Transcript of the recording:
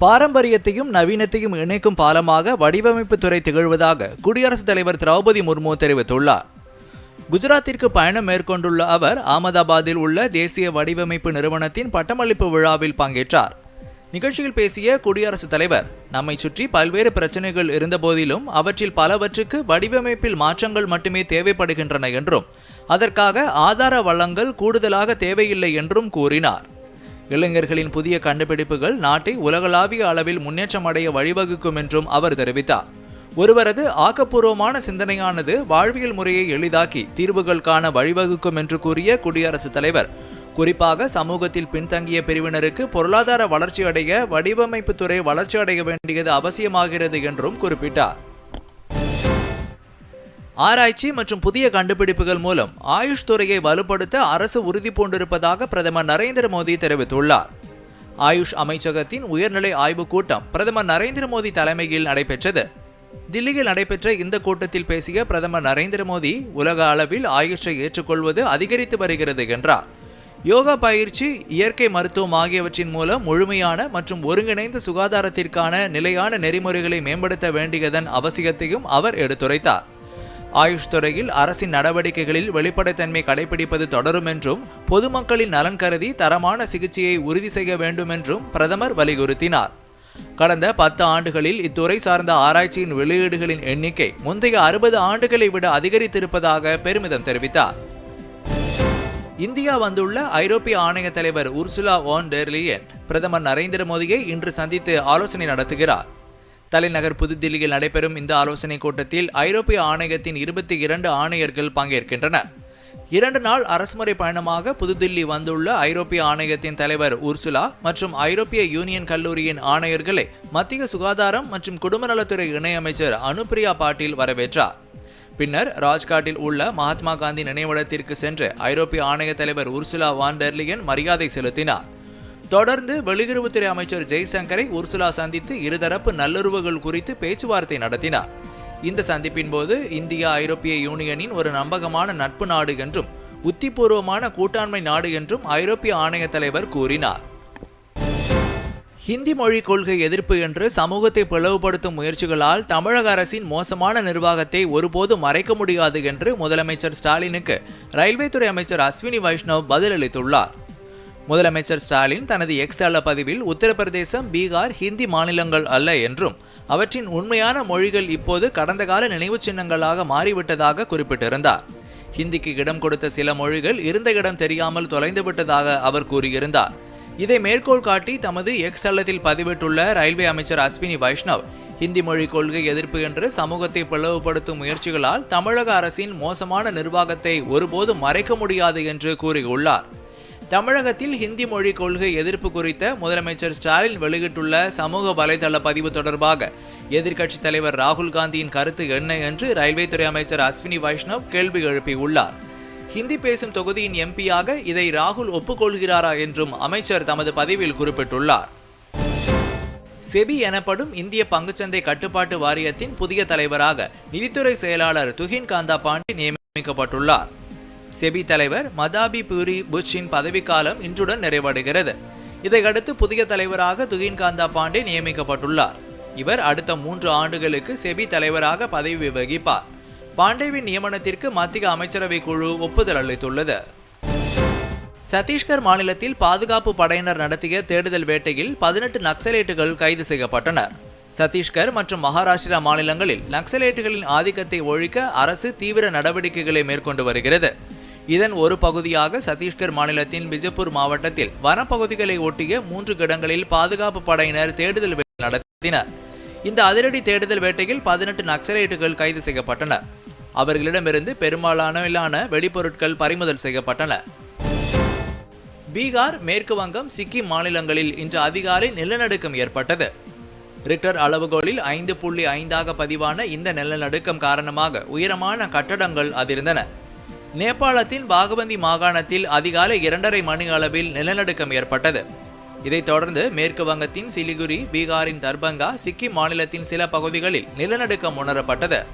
பாரம்பரியத்தையும் நவீனத்தையும் இணைக்கும் பாலமாக வடிவமைப்பு துறை திகழ்வதாக குடியரசுத் தலைவர் திரௌபதி முர்மு தெரிவித்துள்ளார். குஜராத்திற்கு பயணம் மேற்கொண்டுள்ள அவர் அகமதாபாத்தில் உள்ள தேசிய வடிவமைப்பு நிறுவனத்தின் பட்டமளிப்பு விழாவில் பங்கேற்றார். நிகழ்ச்சியில் பேசிய குடியரசுத் தலைவர் நம்மை சுற்றி பல்வேறு பிரச்சனைகள் இருந்தபோதிலும் அவற்றில் பலவற்றுக்கு வடிவமைப்பில் மாற்றங்கள் மட்டுமே தேவைப்படுகின்றன என்றும் அதற்காக ஆதார வளங்கள் கூடுதலாக தேவையில்லை என்றும் கூறினார். இளைஞர்களின் புதிய கண்டுபிடிப்புகள் நாட்டை உலகளாவிய அளவில் முன்னேற்றமடைய வழிவகுக்கும் என்றும் அவர் தெரிவித்தார். ஒருவரது ஆக்கப்பூர்வமான சிந்தனையானது வாழ்வியல் முறையை எளிதாக்கி தீர்வுகள் காண வழிவகுக்கும் என்று கூறிய குடியரசுத் தலைவர் குறிப்பாக சமூகத்தில் பின்தங்கிய பிரிவினருக்கு பொருளாதார வளர்ச்சி அடைய வடிவமைப்பு துறை வளர்ச்சி அடைய வேண்டியது அவசியமாகிறது என்றும் குறிப்பிட்டார். ஆராய்ச்சி மற்றும் புதிய கண்டுபிடிப்புகள் மூலம் ஆயுஷ் துறையை வலுப்படுத்த அரசு உறுதி பூண்டிருப்பதாக பிரதமர் நரேந்திர மோடி தெரிவித்துள்ளார். ஆயுஷ் அமைச்சகத்தின் உயர்நிலை ஆய்வுக் கூட்டம் பிரதமர் நரேந்திர மோடி தலைமையில் நடைபெற்றது. தில்லியில் நடைபெற்ற இந்த கூட்டத்தில் பேசிய பிரதமர் நரேந்திர மோடி உலக அளவில் ஆயுஷை ஏற்றுக்கொள்வது அதிகரித்து வருகிறது என்றார். யோகா பயிற்சி இயற்கை மருத்துவம் ஆகியவற்றின் மூலம் முழுமையான மற்றும் ஒருங்கிணைந்த சுகாதாரத்திற்கான நிலையான நெறிமுறைகளை மேம்படுத்த வேண்டியதன் அவசியத்தையும் அவர் எடுத்துரைத்தார். ஆயுஷ் துறையில் அரசின் நடவடிக்கைகளில் வெளிப்படைத்தன்மை கடைபிடிப்பது தொடரும் என்றும் பொதுமக்களின் நலன் கருதி தரமான சிகிச்சையை உறுதி செய்ய வேண்டும் என்றும் பிரதமர் வலியுறுத்தினார். கடந்த பத்து ஆண்டுகளில் இத்துறை சார்ந்த ஆராய்ச்சியின் வெளியீடுகளின் எண்ணிக்கை முந்தைய அறுபது ஆண்டுகளை விட அதிகரித்திருப்பதாக பெருமிதம் தெரிவித்தார். இந்தியா வந்துள்ள ஐரோப்பிய ஆணைய தலைவர் உர்சுலா ஓன் டெர்லியன் பிரதமர் நரேந்திர மோடியை இன்று சந்தித்து ஆலோசனை நடத்துகிறார். தலைநகர் புதுதில்லியில் நடைபெறும் இந்த ஆலோசனைக் கூட்டத்தில் ஐரோப்பிய ஆணையத்தின் இருபத்தி இரண்டு ஆணையர்கள் பங்கேற்கின்றனர். இரண்டு நாள் அரசுமுறை பயணமாக புதுதில்லி வந்துள்ள ஐரோப்பிய ஆணையத்தின் தலைவர் உர்சுலா மற்றும் ஐரோப்பிய யூனியன் கல்லூரியின் ஆணையர்களை மத்திய சுகாதாரம் மற்றும் குடும்ப நலத்துறை இணையமைச்சர் அனுப்பிரியா பாட்டீல் வரவேற்றார். பின்னர் ராஜ்காட்டில் உள்ள மகாத்மா காந்தி நினைவிடத்திற்கு சென்று ஐரோப்பிய ஆணைய தலைவர் உர்சுலா வான்டர்லியன் மரியாதை செலுத்தினார். தொடர்ந்து வெளியுறவுத்துறை அமைச்சர் ஜெய்சங்கரை உர்சுலா சந்தித்து இருதரப்பு நல்லுறவுகள் குறித்து பேச்சுவார்த்தை நடத்தினார். இந்த சந்திப்பின் போது இந்தியா ஐரோப்பிய யூனியனின் ஒரு நம்பகமான நட்பு நாடு என்றும் உத்திபூர்வமான கூட்டாண்மை நாடு என்றும் ஐரோப்பிய ஆணைய தலைவர் கூறினார். ஹிந்தி மொழி கொள்கை எதிர்ப்பு என்று சமூகத்தை பிளவுபடுத்தும் முயற்சிகளால் தமிழக அரசின் மோசமான நிர்வாகத்தை ஒருபோதும் மறைக்க முடியாது என்று முதலமைச்சர் ஸ்டாலினுக்கு ரயில்வே துறை அமைச்சர் அஸ்வினி வைஷ்ணவ் பதிலளித்துள்ளார். முதலமைச்சர் ஸ்டாலின் தனது எக்ஸ் தள பதிவில் உத்தரப்பிரதேசம் பீகார் ஹிந்தி மாநிலங்கள் அல்ல என்றும் அவற்றின் உண்மையான மொழிகள் இப்போது கடந்த கால நினைவு சின்னங்களாக மாறிவிட்டதாக குறிப்பிட்டிருந்தார். ஹிந்திக்கு இடம் கொடுத்த சில மொழிகள் இருந்த இடம் தெரியாமல் தொலைந்துவிட்டதாக அவர் கூறியிருந்தார். இதை மேற்கோள் காட்டி தமது எக்ஸ் தளத்தில் பதிவிட்டுள்ள ரயில்வே அமைச்சர் அஸ்வினி வைஷ்ணவ் ஹிந்தி மொழி கொள்கை எதிர்ப்பு என்று சமூகத்தை பிளவுபடுத்தும் முயற்சிகளால் தமிழக அரசின் மோசமான நிர்வாகத்தை ஒருபோதும் மறைக்க முடியாது என்று கூறியுள்ளார். தமிழகத்தில் ஹிந்தி மொழி கொள்கை எதிர்ப்பு குறித்த முதலமைச்சர் ஸ்டாலின் வெளியிட்டுள்ள சமூக வலைதள பதிவு தொடர்பாக எதிர்க்கட்சித் தலைவர் ராகுல் காந்தியின் கருத்து என்ன என்று ரயில்வே துறை அமைச்சர் அஸ்வினி வைஷ்ணவ் கேள்வி எழுப்பியுள்ளார். ஹிந்தி பேசும் தொகுதியின் எம்பியாக இதை ராகுல் ஒப்புக்கொள்கிறாரா என்றும் அமைச்சர் தமது பதிவில் குறிப்பிட்டுள்ளார். செபி எனப்படும் இந்திய பங்குச்சந்தை கட்டுப்பாட்டு வாரியத்தின் புதிய தலைவராக நிதித்துறை செயலாளர் துஹின் காந்தா பாண்டி நியமிக்கப்பட்டுள்ளார். செபி தலைவர் மதாபி பூரி புஷ்ஷின் பதவிக்காலம் இன்றுடன் நிறைவடைகிறது. இதையடுத்து புதிய தலைவராக துகின் காந்தா பாண்டே நியமிக்கப்பட்டுள்ளார். இவர் அடுத்த மூன்று ஆண்டுகளுக்கு செபி தலைவராக பதவி வகிப்பார் பாண்டேவின் நியமனத்திற்கு மத்திய அமைச்சரவை குழு ஒப்புதல் அளித்துள்ளது. சத்தீஸ்கர் மாநிலத்தில் பாதுகாப்பு படையினர் நடத்திய தேடுதல் வேட்டையில் பதினெட்டு நக்சலைட்டுகள் கைது செய்யப்பட்டனர். சத்தீஸ்கர் மற்றும் மகாராஷ்டிரா மாநிலங்களில் நக்சலைட்டுகளின் ஆதிக்கத்தை ஒழிக்க அரசு தீவிர நடவடிக்கைகளை மேற்கொண்டு வருகிறது. இதன் ஒரு பகுதியாக சத்தீஸ்கர் மாநிலத்தின் பிஜப்பூர் மாவட்டத்தில் வனப்பகுதிகளை ஒட்டிய மூன்று இடங்களில் பாதுகாப்பு படையினர் தேடுதல் வேட்டை நடத்தினர். இந்த அதிரடி தேடுதல் வேட்டையில் பதினெட்டு நக்சலைட்டுகள் கைது செய்யப்பட்டனர். அவர்களிடமிருந்து பெரும்பாலான வெடிபொருட்கள் பறிமுதல் செய்யப்பட்டன. பீகார் மேற்கு வங்கம் சிக்கிம் மாநிலங்களில் இன்று அதிகாலை நிலநடுக்கம் ஏற்பட்டது. ரிக்டர் அளவுகோலில் ஐந்து புள்ளி ஐந்தாக பதிவான இந்த நிலநடுக்கம் காரணமாக உயரமான கட்டடங்கள் அதிர்ந்தன. நேபாளத்தின் பாகபந்தி மாகாணத்தில் அதிகாலை இரண்டரை மணி அளவில் நிலநடுக்கம் ஏற்பட்டது. இதைத் தொடர்ந்து மேற்கு வங்கத்தின் சிலிகுரி பீகாரின் தர்பங்கா சிக்கிம் மாநிலத்தின் சில பகுதிகளில் நிலநடுக்கம் உணரப்பட்டது.